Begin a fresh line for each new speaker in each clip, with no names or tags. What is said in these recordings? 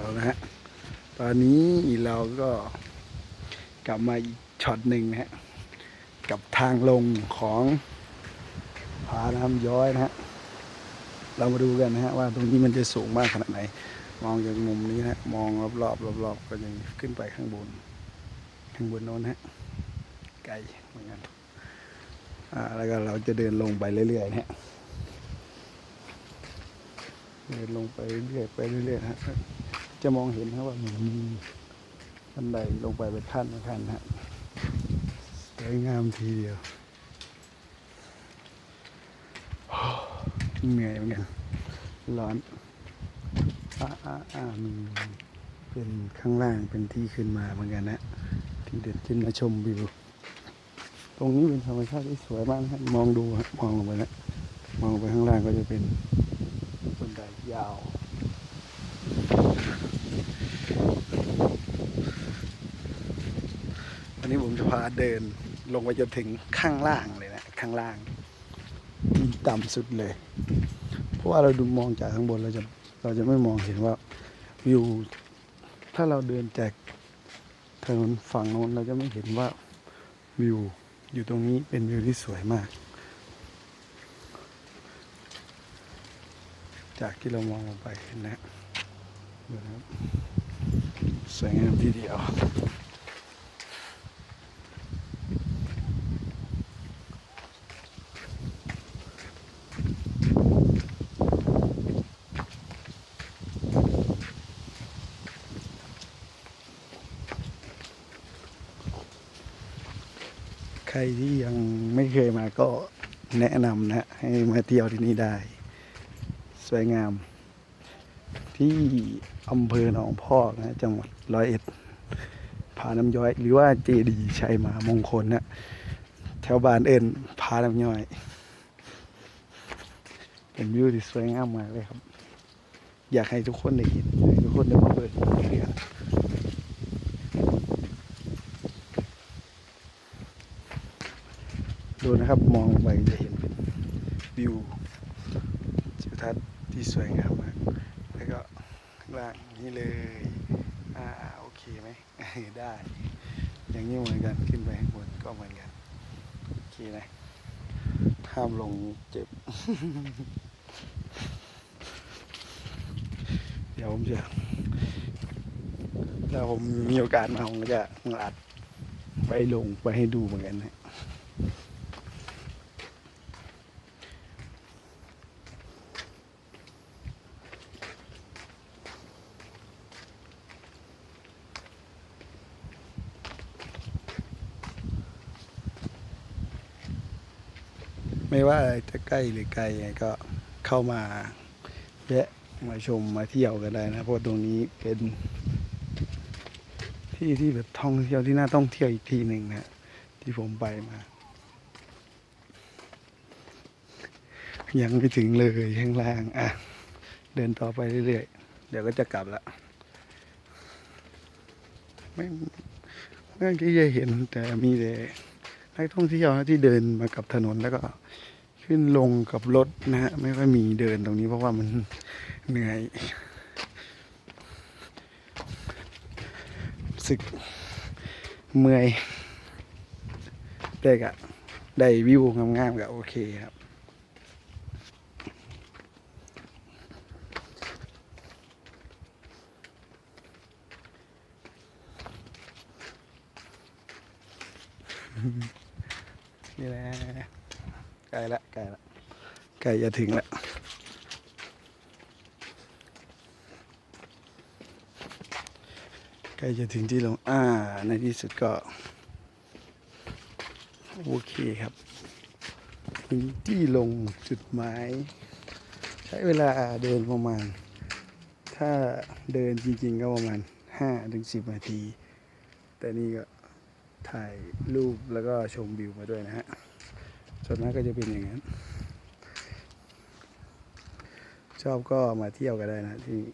เรานะฮะ ตอนนี้เราก็กลับมาอีกช็อตหนึ่งนะฮะ กับทางลงของผาน้ำย้อยนะฮะ เรามาดูกันนะฮะว่าตรงนี้มันจะสูงมากขนาดไหน มองจากมุมนี้นะฮะมองรอบๆรอบๆก็ยังขึ้นไปข้างบน ข้างบนโน้นฮะ ไกลเหมือนกันอ่าแล้วก็เราจะเดินลงไปเรื่อยๆนะฮะเดินลงไปเรื่อยๆไปเรื่อยๆนะฮะ จะมองเห็นนะว่ามีบันไดลงไปเป็นขั้นเป็นขั้นนะฮะสวยงามทีเดียวเหนื่อยเหมือนกันร้อนอ่าอ่าอ่ามันเป็นข้างล่างเป็นที่ขึ้นมาเหมือนกันนะ ที่เดินขึ้นมาชมวิว ตรงนี้เป็นธรรมชาติที่สวยมากนะครับมองดูมองลงไปนะมองไปข้างล่างก็จะเป็นบันไดยาว วันนี้ผมจะพาเดินลงไปจนถึงข้างล่างเลยนะ ข้างล่าง ที่ต่ำสุดเลย เพราะว่าเราดูมองจากข้างบนเราจะเราจะไม่มองเห็นว่าวิวถ้าเราเดินจากถนนฝั่งโน้นเราจะไม่เห็นว่าวิวอยู่ตรงนี้เป็นวิวที่สวยมาก จากที่เรามองลงไปเห็นนะ นะครับสวยงามทีเดียวใครที่ยังไม่เคยมาก็แนะนำนะ ให้มาเที่ยวที่นี่ได้ สวยงาม ที่อำเภอหนองพอกนะจังหวัดร้อยเอ็ดผาน้ำย้อย หรือว่าเจดีชัยมามงคลนะแถวบ้านเอิญผาน้ำย้อย เป็นวิวที่สวยงามมากเลยครับ อยากให้ทุกคนได้เห็นทุกคนได้มาเปิดเรียนดูนะครับ มองไปจะเห็นเป็นวิวทิวทัศน์ที่สวยงามมาก ล่างนี่เลย อ่าโอเคไหม ได้ อย่างนี้เหมือนกันขึ้นไปข้างบนก็เหมือนกัน โอเคนะห้ามลงเจ็บ เดี๋ยวผมจะถ้าผมมีโอกาสมาผมก็จะอัดไปลงไปให้ดูเหมือนกันนะ ไม่ว่าจะใกล้หรือไกลยังไงก็เข้ามาแวะมาชมมาเที่ยวกันได้นะเพราะตรงนี้เป็น ที่ที่แบบท่องเที่ยวที่น่าต้องเที่ยวอีกทีหนึ่งนะที่ผมไปมา ยังไม่ถึงเลยข้างล่าง อะ เดินต่อไปเรื่อยๆ เดี๋ยวก็จะกลับละไม่ไม่ที่จะเห็นแต่มีแต่ นักท่องเที่ยวที่เดินมากับถนนแล้วก็ขึ้นลงกับรถนะฮะไม่ค่อยมีเดินตรงนี้เพราะว่ามันเหนื่อยสึกเมื่อยได้กะได้วิวงามๆก็โอเคครับ นี่แหละใกล้ละใกล้ละใกล้จะถึงละใกล้จะถึงที่ลง อ่า ในที่สุดก็ โอเคครับ ถึงที่ลงจุดหมาย ใช้เวลาเดินประมาณ ถ้าเดินจริงๆก็ประมาณ5ถึง10 นาที แต่นี่ก็ ถ่ายรูปแล้วก็ชมวิวมาด้วยนะฮะส่วนมากก็จะเป็นอย่างนั้น ชอบก็มาเที่ยวกันได้นะที่นี่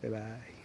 บ๊ายบาย